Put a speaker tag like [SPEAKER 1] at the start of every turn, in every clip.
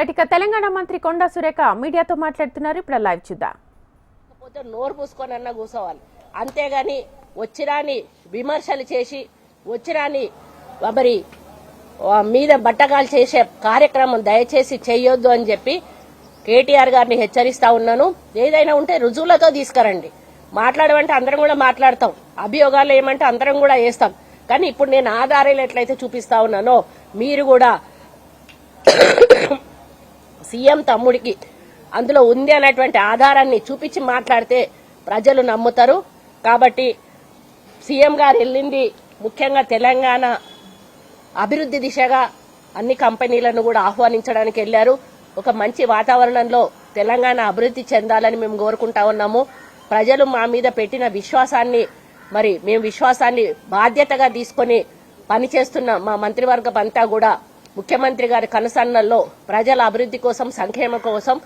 [SPEAKER 1] Right ఇక తెలంగాణ మంత్రి కొండా సురేఖ మీడియాతో మాట్లాడుతున్నారు. ఇప్పుడు లైవ్ చూద్దాం.
[SPEAKER 2] నోరు పూసుకొని అన్న కూర్చోవాలి అంతేగాని వచ్చిరాని విమర్శలు చేసి వచ్చిరాని మరి మీద బట్టగాలు చేసే కార్యక్రమం దయచేసి చేయొద్దు అని చెప్పి కేటీఆర్ గారిని హెచ్చరిస్తా ఉన్నాను. ఏదైనా ఉంటే రుజువులతో తీసుకురండి. మాట్లాడమంటే అందరం కూడా మాట్లాడతాం. అభియోగాలు ఏమంటే అందరం కూడా వేస్తాం. కానీ ఇప్పుడు నేను ఆధారాలు ఎట్లయితే చూపిస్తా ఉన్నానో మీరు కూడా సీఎం తమ్ముడికి అందులో ఉంది అనేటువంటి ఆధారాన్ని చూపించి మాట్లాడితే ప్రజలు నమ్ముతారు. కాబట్టి సీఎం గారు వెళ్ళింది ముఖ్యంగా తెలంగాణ అభివృద్ధి దిశగా అన్ని కంపెనీలను కూడా ఆహ్వానించడానికి వెళ్ళారు. ఒక మంచి వాతావరణంలో తెలంగాణ అభివృద్ధి చెందాలని మేము కోరుకుంటా ఉన్నాము. ప్రజలు మా మీద పెట్టిన విశ్వాసాన్ని మరి మేము విశ్వాసాన్ని బాధ్యతగా తీసుకొని పనిచేస్తున్న మా మంత్రివర్గం అంతా కూడా ముఖ్యమంత్రి గారి కనసన్నల్లో ప్రజల అభివృద్ధి కోసం సంక్షేమం కోసం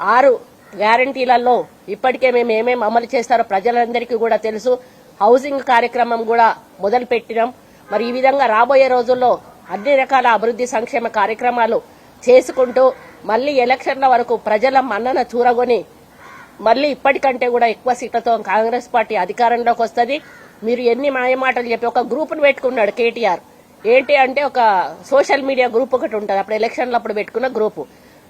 [SPEAKER 2] ఆరు గ్యారంటీలలో ఇప్పటికే మేము ఏమేమి అమలు చేస్తారో ప్రజలందరికీ కూడా తెలుసు. హౌసింగ్ కార్యక్రమం కూడా మొదలు పెట్టినాం మరి ఈ విధంగా రాబోయే రోజుల్లో అన్ని రకాల అభివృద్ధి సంక్షేమ కార్యక్రమాలు చేసుకుంటూ మళ్ళీ ఎలక్షన్ల వరకు ప్రజల మన్నన చూరగొని మళ్ళీ ఇప్పటికంటే కూడా ఎక్కువ సీట్లతో కాంగ్రెస్ పార్టీ అధికారంలోకి వస్తుంది. మీరు ఎన్ని మాయమాటలు చెప్పి ఒక గ్రూప్ను పెట్టుకున్నాడు కేటీఆర్. ఏంటి అంటే ఒక సోషల్ మీడియా గ్రూప్ ఒకటి ఉంటుంది. అప్పుడు ఎలక్షన్లు అప్పుడు పెట్టుకున్న గ్రూప్.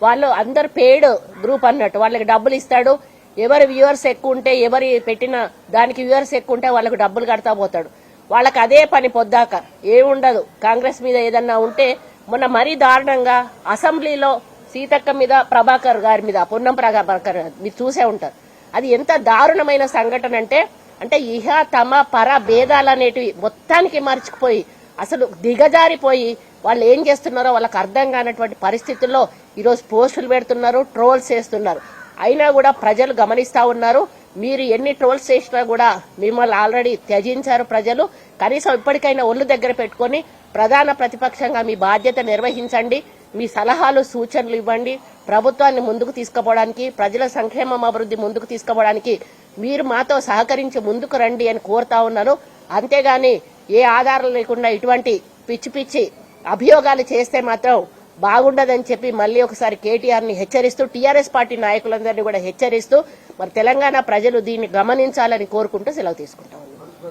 [SPEAKER 2] వాళ్ళు అందరు పేడ్ గ్రూప్ అన్నట్టు. వాళ్ళకి డబ్బులు ఇస్తాడు. ఎవరి వ్యూవర్స్ ఎక్కువ ఉంటే ఎవరి పెట్టిన దానికి వ్యూవర్స్ ఎక్కువ ఉంటే వాళ్ళకు డబ్బులు కడతా పోతాడు. వాళ్ళకి అదే పని పొద్దాక. ఏముండదు. కాంగ్రెస్ మీద ఏదన్నా ఉంటే మొన్న మరీ దారుణంగా అసెంబ్లీలో సీతక్క మీద ప్రభాకర్ గారి మీద పొన్నం ప్రభాకర్ మీరు చూసే ఉంటారు. అది ఎంత దారుణమైన సంఘటన అంటే అంటే ఇహ తమ పర భేదాలు అనేటివి మొత్తానికి మర్చిపోయి అసలు దిగజారిపోయి వాళ్ళు ఏం చేస్తున్నారో వాళ్ళకి అర్థం కానటువంటి పరిస్థితుల్లో ఈరోజు పోస్టులు పెడుతున్నారు ట్రోల్స్ చేస్తున్నారు. అయినా కూడా ప్రజలు గమనిస్తూ ఉన్నారు. మీరు ఎన్ని ట్రోల్స్ చేసినా కూడా మిమ్మల్ని ఆల్రెడీ త్యజించారు ప్రజలు. కనీసం ఇప్పటికైనా ఒళ్ళు దగ్గర పెట్టుకొని ప్రధాన ప్రతిపక్షంగా మీ బాధ్యత నిర్వహించండి. మీ సలహాలు సూచనలు ఇవ్వండి. ప్రభుత్వాన్ని ముందుకు తీసుకుపోవడానికి ప్రజల సంక్షేమం అభివృద్ధి ముందుకు తీసుకుపోవడానికి మీరు మాతో సహకరించి ముందుకు రండి అని కోరుతా ఉన్నాను. అంతేగాని ఏ ఆధారం లేకుండా ఇటువంటి పిచ్చి పిచ్చి అభియోగాలు చేస్తే మాత్రం బాగుండదని చెప్పి మళ్ళీ ఒకసారి కేటీఆర్ని హెచ్చరిస్తూ టీఆర్ఎస్ పార్టీ నాయకులందరినీ కూడా హెచ్చరిస్తూ మరి తెలంగాణ ప్రజలు దీన్ని గమనించాలని కోరుకుంటూ సెలవు తీసుకుంటాం.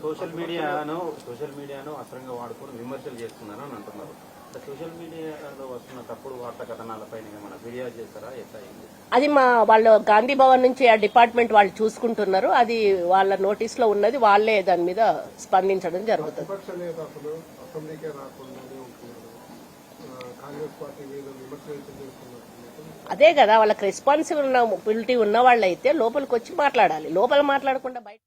[SPEAKER 3] సోషల్ మీడియాను సోషల్ మీడియాను అస్త్రంగా వాడుకొని విమర్శలు చేస్తున్నారని అంటున్నారు. సోషల్ మీడియాలో వస్తున్న తప్పుడు వార్తా కథనాలపైన ఏమైనా ఫిర్యాదు చేస్తారా
[SPEAKER 2] అది మా వాళ్ళు గాంధీ భవన్ నుంచి ఆ డిపార్ట్మెంట్ వాళ్ళు చూసుకుంటున్నారు. అది వాళ్ళ నోటీస్లో ఉన్నది. వాళ్ళే దాని మీద స్పందించడం జరుగుతుంది. అదే కదా వాళ్ళకి రెస్పాన్సిబిలిటీ ఉన్న వాళ్ళైతే లోపలికి వచ్చి మాట్లాడాలి. లోపల మాట్లాడకుండా బయట